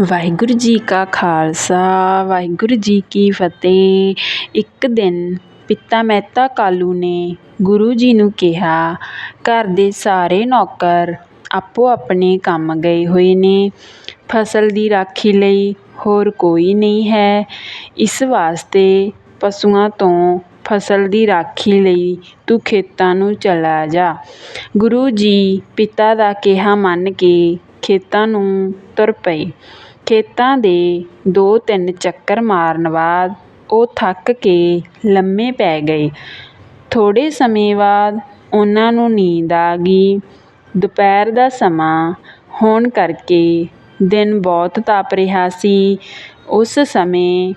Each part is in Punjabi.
ਵਾਹਿਗੁਰੂ ਜੀ ਕਾ ਖਾਲਸਾ, ਵਾਹਿਗੁਰੂ ਜੀ ਕੀ ਫਤਿਹ। ਇੱਕ ਦਿਨ ਪਿਤਾ ਮਹਿਤਾ ਕਾਲੂ ਨੇ ਗੁਰੂ ਜੀ ਨੂੰ ਕਿਹਾ, ਘਰ ਦੇ ਸਾਰੇ ਨੌਕਰ ਆਪੋ ਆਪਣੇ ਕੰਮ ਗਏ ਹੋਏ ਨੇ। ਫਸਲ ਦੀ ਰਾਖੀ ਲਈ ਹੋਰ ਕੋਈ ਨਹੀਂ ਹੈ। ਇਸ ਵਾਸਤੇ ਪਸ਼ੂਆਂ ਤੋਂ ਫਸਲ ਦੀ ਰਾਖੀ ਲਈ ਤੂੰ ਖੇਤਾਂ ਨੂੰ ਚਲਾ ਜਾ। ਗੁਰੂ ਜੀ ਪਿਤਾ ਦਾ ਕਿਹਾ ਮੰਨ ਕੇ ਖੇਤਾਂ ਨੂੰ ਤੁਰ ਪਏ ਖੇਤਾਂ ਦੇ ਦੋ ਤਿੰਨ ਚੱਕਰ ਮਾਰਨ ਬਾਅਦ ਉਹ ਥੱਕ ਕੇ ਲੰਮੇ ਪੈ ਗਏ। ਥੋੜ੍ਹੇ ਸਮੇਂ ਬਾਅਦ ਉਹਨਾਂ ਨੂੰ ਨੀਂਦ ਆ ਗਈ। ਦੁਪਹਿਰ ਦਾ ਸਮਾਂ ਹੋਣ ਕਰਕੇ ਦਿਨ ਬਹੁਤ ਤਪ ਰਿਹਾ ਸੀ। ਉਸ ਸਮੇਂ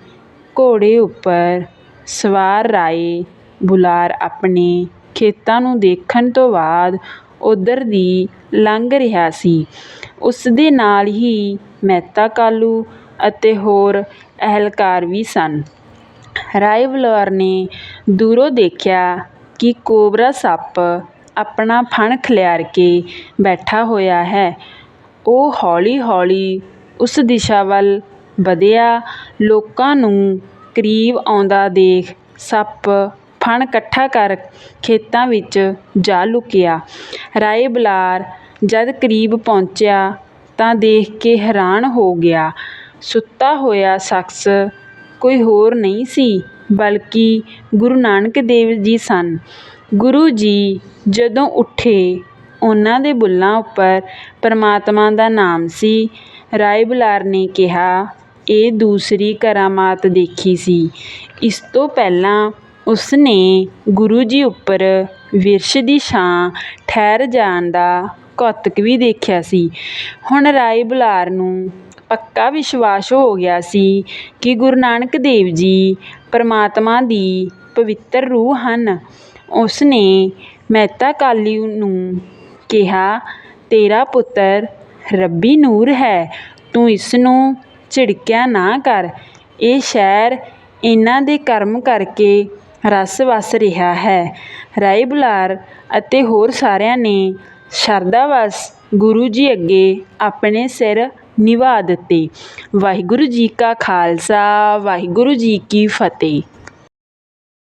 ਘੋੜੇ ਉੱਪਰ ਸਵਾਰ ਰਾਏ ਬੁਲਾਰ ਆਪਣੇ ਖੇਤਾਂ ਨੂੰ ਦੇਖਣ ਤੋਂ ਬਾਅਦ ਉੱਧਰ ਦੀ ਲੰਘ ਰਿਹਾ ਸੀ। ਉਸ ਦੇ ਨਾਲ ਹੀ ਮਹਿਤਾ ਕਾਲੂ ਅਤੇ ਹੋਰ ਅਹਿਲਕਾਰ ਵੀ ਸਨ। ਰਾਏ ਬੁਲਾਰ ਨੇ ਦੂਰੋਂ ਦੇਖਿਆ ਕਿ ਕੋਬਰਾ ਸੱਪ ਆਪਣਾ ਫਣ ਖਿਲਾਰ ਕੇ ਬੈਠਾ ਹੋਇਆ ਹੈ। ਉਹ ਹੌਲੀ ਹੌਲੀ ਉਸ ਦਿਸ਼ਾ ਵੱਲ ਵਧਿਆ। ਲੋਕਾਂ ਨੂੰ ਕਰੀਬ ਆਉਂਦਾ ਦੇਖ ਸੱਪ ਫਣ ਇਕੱਠਾ ਕਰ ਖੇਤਾਂ ਵਿੱਚ ਜਾ ਲੁਕਿਆ। ਰਾਏ ਬੁਲਾਰ ਜਦ ਕਰੀਬ ਪਹੁੰਚਿਆ ਤਾਂ ਦੇਖ ਕੇ ਹੈਰਾਨ ਹੋ ਗਿਆ। ਸੁੱਤਾ ਹੋਇਆ ਸ਼ਖਸ ਕੋਈ ਹੋਰ ਨਹੀਂ ਸੀ, ਬਲਕਿ ਗੁਰੂ ਨਾਨਕ ਦੇਵ ਜੀ ਸਨ। ਗੁਰੂ ਜੀ ਜਦੋਂ ਉੱਠੇ, ਉਹਨਾਂ ਦੇ ਬੁੱਲ੍ਹਾਂ ਉੱਪਰ ਪਰਮਾਤਮਾ ਦਾ ਨਾਮ ਸੀ। ਰਾਏ ਬੁਲਾਰ ਨੇ ਕਿਹਾ, ਇਹ ਦੂਸਰੀ ਕਰਾਮਾਤ ਦੇਖੀ ਸੀ। ਇਸ ਤੋਂ ਪਹਿਲਾਂ ਉਸ ਨੇ ਗੁਰੂ ਜੀ ਉੱਪਰ ਵਿਰਸ਼ ਦੀ ਛਾਂ ਠਹਿਰ ਜਾਣ ਦਾ ਕੌਤਕ ਵੀ ਦੇਖਿਆ ਸੀ। ਹੁਣ ਰਾਏ ਬੁਲਾਰ ਨੂੰ ਪੱਕਾ ਵਿਸ਼ਵਾਸ ਹੋ ਗਿਆ ਸੀ ਕਿ ਗੁਰੂ ਨਾਨਕ ਦੇਵ ਜੀ ਪਰਮਾਤਮਾ ਦੀ ਪਵਿੱਤਰ ਰੂਹ ਹਨ। ਉਸ ਨੇ ਮਹਿਤਾ ਕਾਲੀ ਨੂੰ ਕਿਹਾ, ਤੇਰਾ ਪੁੱਤਰ ਰੱਬੀ ਨੂਰ ਹੈ, ਤੂੰ ਇਸ ਨੂੰ ਝਿੜਕਿਆ ਨਾ ਕਰ। ਇਹ ਸ਼ਹਿਰ ਇਹਨਾਂ ਦੇ ਕਰਮ ਕਰਕੇ ਰਸ ਵਸ ਰਿਹਾ ਹੈ। ਰਾਏ ਬੁਲਾਰ ਅਤੇ ਹੋਰ ਸਾਰਿਆਂ ਨੇ ਸ਼ਰਧਾ ਵਸ ਗੁਰੂ ਜੀ ਅੱਗੇ ਆਪਣੇ ਸਿਰ ਨਿਵਾ ਦਿੱਤੇ। ਵਾਹਿਗੁਰੂ ਜੀ ਕਾ ਖਾਲਸਾ, ਵਾਹਿਗੁਰੂ ਜੀ ਕੀ ਫਤਿਹ।